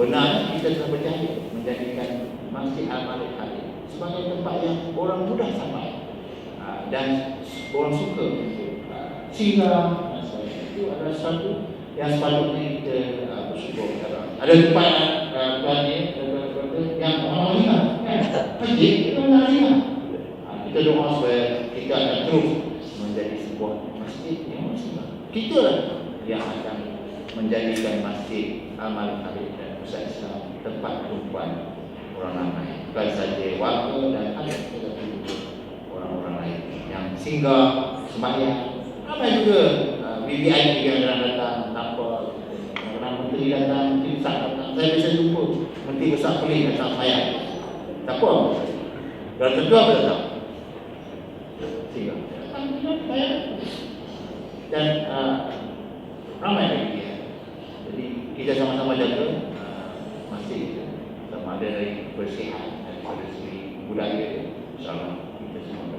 sebenarnya kita telah berjaya menjadikan Masjid Al-Malik Khalid sebagai tempat yang orang mudah sampai uh, dan orang suka dan sebagainya. Itu adalah satu yang sepatutnya kita uh, bersyukur Ada tempat uh, tuan yang orang ingat kan? Itu orang. Uh, kita doa supaya kita akan terus menjadi sebuah masjid yang muslim. Kita lah yang akan menjadikan masjid Al-Malik dan pusat Islam tempat perempuan orang ramai. Bukan saja warga dan ada tetapi orang-orang lain yang singgah sembahyang ramai juga. Uh, VVIP yang datang datang tanpa kadang menteri datang menteri besar datang. Saya bisa jumpa menteri besar pelik datang sembahyang. Tak apa dan tentu apa datang singgah. Datang sembahyang dan uh, ramai lagi kita sama-sama jaga uh, masjid itu sama ada dari kebersihan dan dari segi budaya insyaAllah kita semua